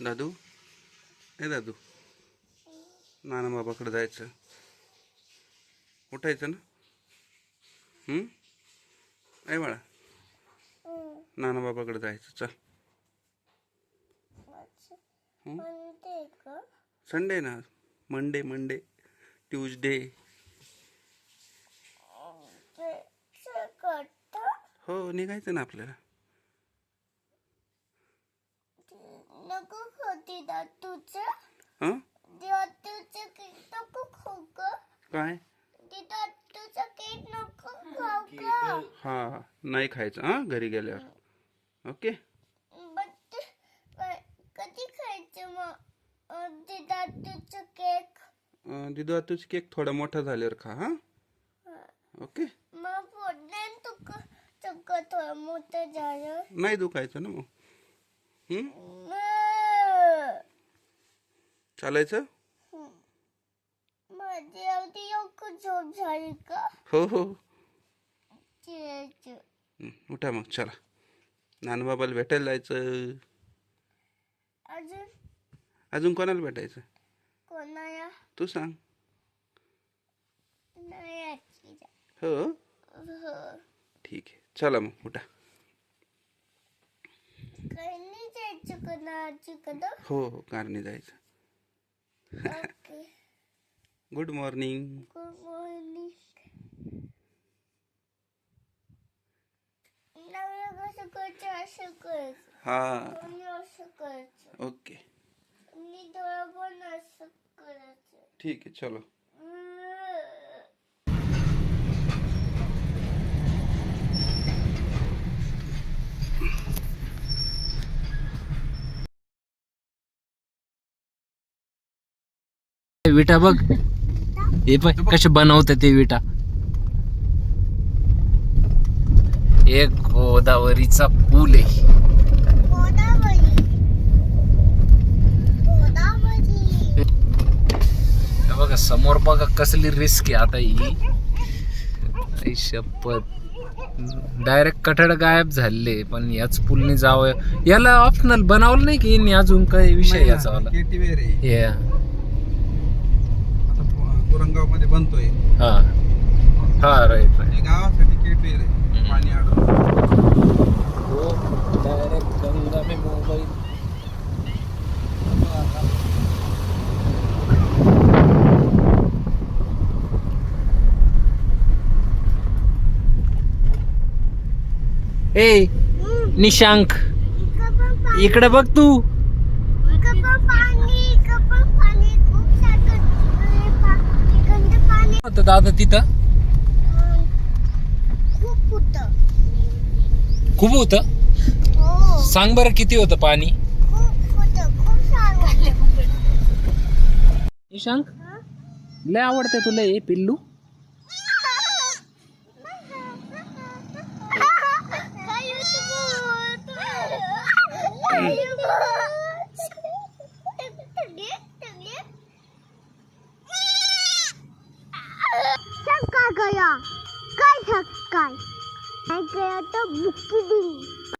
दादू? ए दादू. नाना बाबाकडे जायचं. उठायचं ना? ए बाळा. नाना बाबाकडे जायचं. चल. संडे ना? मंडे मंडे ट्यूजडे हो निघायचं ना आपल्याला. हां? दातूचं केक नको खाऊ का काय? हां नाही खायचं हां घरी गेल्यावर. ओके. कधी खायचं मग अं, ते दातूचं केक? अं, दिदू तुझ केक थोडा मोठा झाल्यावर खा हां. ओके. मग पोटात तुक तुक थोडं मोठं झालं नाही दुखायचं ना मग. हं? मग चालायचं? माझी अगदी योग झोप झाली का? हो हो. हं, उठा मग चला. नानबाबाला भेटायला जायचं. अजून? अजून कोणाला भेटायचं? कोणाला? तू सांग. नाही. हो? हो. ठीक आहे. चला मग उठा. काही नाही जायचं कोणाची कदा हो हो कारने जायचं. ओके गुड मॉर्निंग गुड हा करायचं ओके ठीक आहे चलो. विटा बघ. हे पण कसे बनवतात ते विटा. एक गोदावरीचा पूल आहे. बघा समोर बघा कसली रिस्क आहे आता ही. शपथ. डायरेक्ट कठड गायब झाले पण याच पूलने जावं. याला ऑप्शनल बनवलं नाही की अजून काही विषय याचा वाला. हे मध्ये बनतोय. हा. हा राईट राईट हे गावासाठी केटीवेर आहे. पाणी अडवून डायरेक्ट गंगा में मोबाईल. ए निशांक. इकडे बघ तू इकडं पण पाणी इकडं पण पाणी खूप सारखं आणि पा- इकडं पाणी होतं दादा तिथं? खूप होतं खूप होतं? हो. सांग बरं किती होतं पाणी? खूप होतं खूप सारं होतं निशांक लय आवडते तुला हे पिल्लू? काय होतं? गया काय छक्का काय गया तो बुक्की दिली